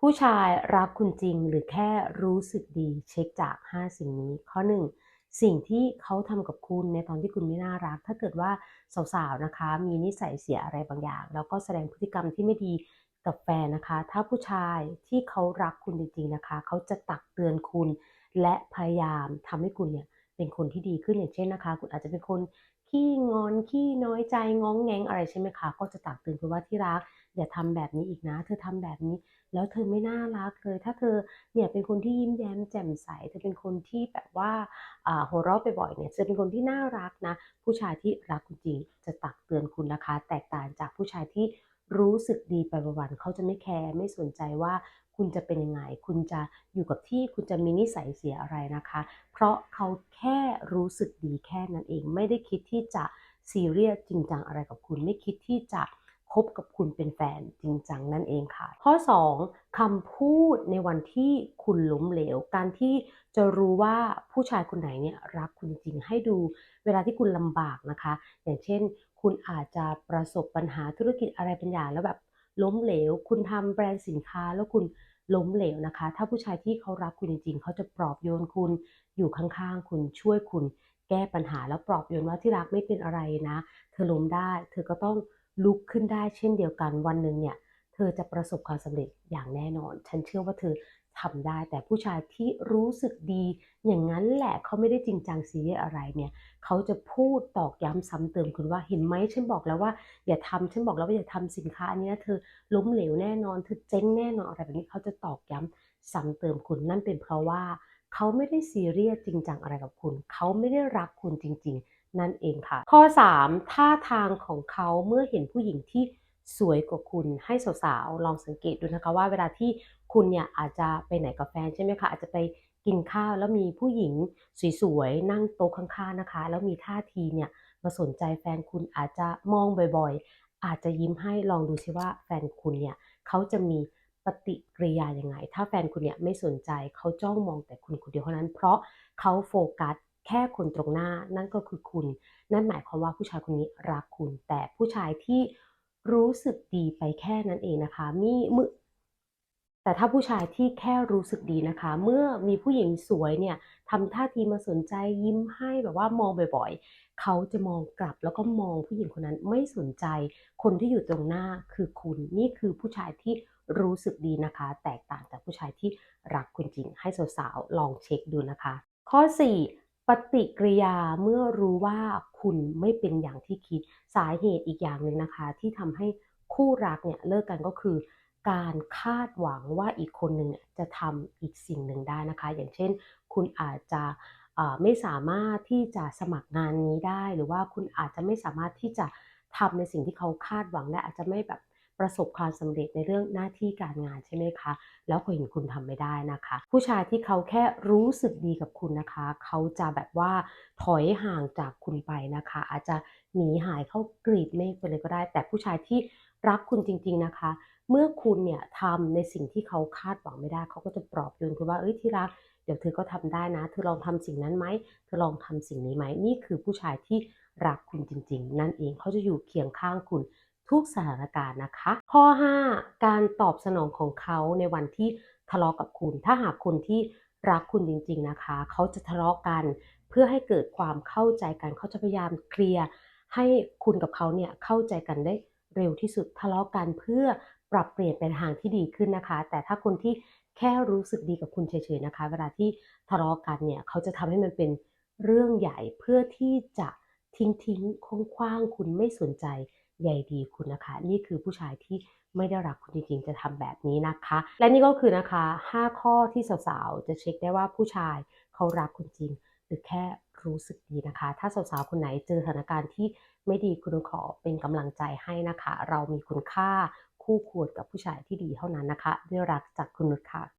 ผู้ชายรักคุณจริงหรือแค่รู้สึกดีเช็คจาก 5 สิ่งนี้ ข้อ 1 สิ่งที่เขาทำกับคุณในตอนที่คุณไม่น่ารัก ถ้าเกิดว่าสาวๆนะคะ มีนิสัยเสียอะไรบางอย่าง แล้วก็แสดงพฤติกรรมที่ไม่ดีกับแฟนนะคะ ถ้าผู้ชายที่เขารักคุณจริง ๆนะคะ เขาจะตักเตือนคุณ และพยายามทำให้คุณเนี่ยเป็นคนที่ดีขึ้นอย่างเช่นนะคะ คุณอาจจะเป็นคน ขี้งอนขี้น้อยใจง้องแงงอะไรใช่ไหมคะ ก็จะตักเตือนไปว่าที่รักอย่าทำแบบนี้อีกนะ เธอทำแบบนี้ แล้วเธอไม่น่ารักเลย ถ้าเธอเนี่ยเป็นคนที่ยิ้มแย้มแจ่มใสเธอเป็นคนที่แบบว่าอ่าหัวเราะบ่อยๆเนี่ยจะเป็นคนที่น่ารักนะ ผู้ชายที่รักคุณจริงจะตักเตือนคุณนะคะ แตกต่างจากผู้ชายที่ รู้สึกดีไปวันๆเขาจะไม่แคร์ไม่สนใจว่าคุณจะเป็นยังไง คุณจะอยู่กับที่คุณจะมีนิสัยเสียอะไรนะคะ เพราะเขาแค่รู้สึกดีแค่นั้นเอง ไม่ได้คิดที่จะซีเรียสจริงจังอะไรกับคุณ ไม่คิดที่จะคบกับคุณเป็นแฟนจริงจังนั่นเองค่ะ ข้อ 2คำพูดในวันที่คุณล้มเหลว การที่จะรู้ว่าผู้ชายคนไหนเนี่ยรักคุณจริงให้ดูเวลาที่คุณลำบากนะคะ อย่างเช่น คุณอาจจะประสบปัญหาธุรกิจอะไรบางอย่างแล้วแบบล้มเหลว คุณทำแบรนด์สินค้าแล้วคุณล้มเหลวนะคะ ถ้าผู้ชายที่เขารักคุณจริงๆ เขาจะปลอบโยนคุณ อยู่ข้างๆ คุณช่วยคุณ แก้ปัญหาแล้วปลอบโยนว่าที่รักไม่เป็นอะไรนะ เธอล้มได้ เธอก็ต้องลุกขึ้นได้เช่นเดียวกันวันหนึ่งเนี่ย เธอจะประสบความสำเร็จอย่างแน่นอน ฉันเชื่อว่าเธอ ทำได้แต่ผู้ชายที่รู้สึกดี อย่างนั้นแหละเขาไม่ได้จริงจังซีเรียสอะไรเนี่ยเขาจะพูดตอกย้ำซ้ำเติมคุณว่าเห็นไหมฉันบอกแล้วว่าอย่าทำฉันบอกแล้วว่าอย่าทำสินค้าอันนี้เธอล้มเหลวแน่นอนเธอเจ๊งแน่นอนอะไรแบบนี้เขาจะตอกย้ำซ้ำเติมคุณนั่นเป็นเพราะว่าเขาไม่ได้ซีเรียสจริงจังอะไรกับคุณ เขาไม่ได้รักคุณจริง ๆ นั่นเองค่ะ ข้อ 3 ท่าทางของเขาเมื่อเห็นผู้หญิงที่ สวยกว่าคุณให้สาวๆลองสังเกตดูนะคะว่าเวลาที่คุณเนี่ยอาจจะไปไหนกับแฟนใช่ไหมคะอาจจะไปกินข้าวแล้วมีผู้หญิงสวยๆนั่งโต๊ะข้างๆนะคะ แล้วมีท่าทีเนี่ยมาสนใจแฟนคุณอาจจะมองบ่อยๆ อาจจะยิ้มให้ลองดูซิว่าแฟนคุณเนี่ยเขาจะมีปฏิกิริยายังไง ถ้าแฟนคุณเนี่ยไม่สนใจเขาจ้องมองแต่คุณคนเดียวเท่านั้น เพราะเขาโฟกัสแค่คนตรงหน้านั่นก็คือคุณ นั่นหมายความว่าผู้ชายคนนี้รักคุณ แต่ผู้ชายที่ รู้สึกดีไปแค่นั้นเองนะคะ มีมือแต่ถ้าผู้ชายที่แค่รู้สึกดีนะคะ เมื่อมีผู้หญิงสวยเนี่ยทำท่าทีมาสนใจยิ้มให้แบบว่ามองบ่อยๆ เขาจะมองกลับแล้วก็มองผู้หญิงคนนั้นไม่สนใจ คนที่อยู่ตรงหน้าคือคุณ นี่คือผู้ชายที่รู้สึกดีนะคะ แตกต่างจากผู้ชายที่รักคุณจริง ให้สาวๆลองเช็คดูนะคะ ข้อ 4 ปฏิกิริยาเมื่อรู้ว่าคุณไม่เป็นอย่างที่คิดสาเหตุอีกอย่างหนึ่งนะคะ ที่ทำให้คู่รักเนี่ยเลิกกันก็คือ การคาดหวังว่าอีกคนหนึ่งจะทำอีกสิ่งหนึ่งได้นะคะ อย่างเช่น คุณอาจจะไม่สามารถที่จะสมัครงานนี้ได้ หรือว่าคุณอาจจะไม่สามารถที่จะทำในสิ่งที่เขาคาดหวังได้อาจจะไม่แบบ ประสบความสำเร็จในเรื่องหน้าที่การงานใช่ไหมคะ แล้วพอเห็นคุณทำไม่ได้นะคะ ผู้ชายที่เขาแค่รู้สึกดีกับคุณนะคะ เขาจะแบบว่าถอยห่างจากคุณไปนะคะ อาจจะหนีหายเข้ากรีดเมฆไปเลยก็ได้ แต่ผู้ชายที่รักคุณจริง ๆนะคะ เมื่อคุณเนี่ยทำในสิ่งที่เขาคาดหวังไม่ได้ เขาก็จะปลอบโยนคุณว่าเอ้ยที่รักเดี๋ยวเธอก็ทำได้นะ เธอลองทำสิ่งนั้นไหม เธอลองทำสิ่งนี้ไหม นี่คือผู้ชายที่รักคุณจริง ๆ นั่นเอง เขาจะอยู่เคียงข้างคุณ ทุกสถานการณ์นะคะ ข้อ 5 การตอบสนองของเขาในวันที่ทะเลาะกับคุณ ถ้าหากคนที่รักคุณจริงๆนะคะ เขาจะทะเลาะกันเพื่อให้เกิดความเข้าใจกัน เขาจะพยายามเคลียร์ให้คุณกับเขาเนี่ยเข้าใจกันได้เร็วที่สุดทะเลาะกันเพื่อปรับเปลี่ยนเป็นทางที่ดีขึ้นนะคะ แต่ถ้าคนที่แค่รู้สึกดีกับคุณเฉยๆนะคะ เวลาที่ทะเลาะกันเนี่ยเขาจะทำให้มันเป็นเรื่องใหญ่เพื่อที่จะทิ้งทิ้งคว้างคุณไม่สนใจ ใยดีคุณนะคะ นี่คือผู้ชายที่ไม่ได้รักคุณจริงๆ จะทำแบบนี้นะคะ และนี่ก็คือนะคะ 5 ข้อที่สาวๆ จะเช็คได้ว่าผู้ชายเขารักคุณจริง หรือแค่รู้สึกดีนะคะ ถ้าสาวๆ คนไหนเจอสถานการณ์ที่ไม่ดีคุณขอเป็นกำลังใจให้นะคะ เรามีคุณค่าคู่ควรกับผู้ชายที่ดีเท่านั้นนะคะ ด้วยรักจากคุณนุชค่ะ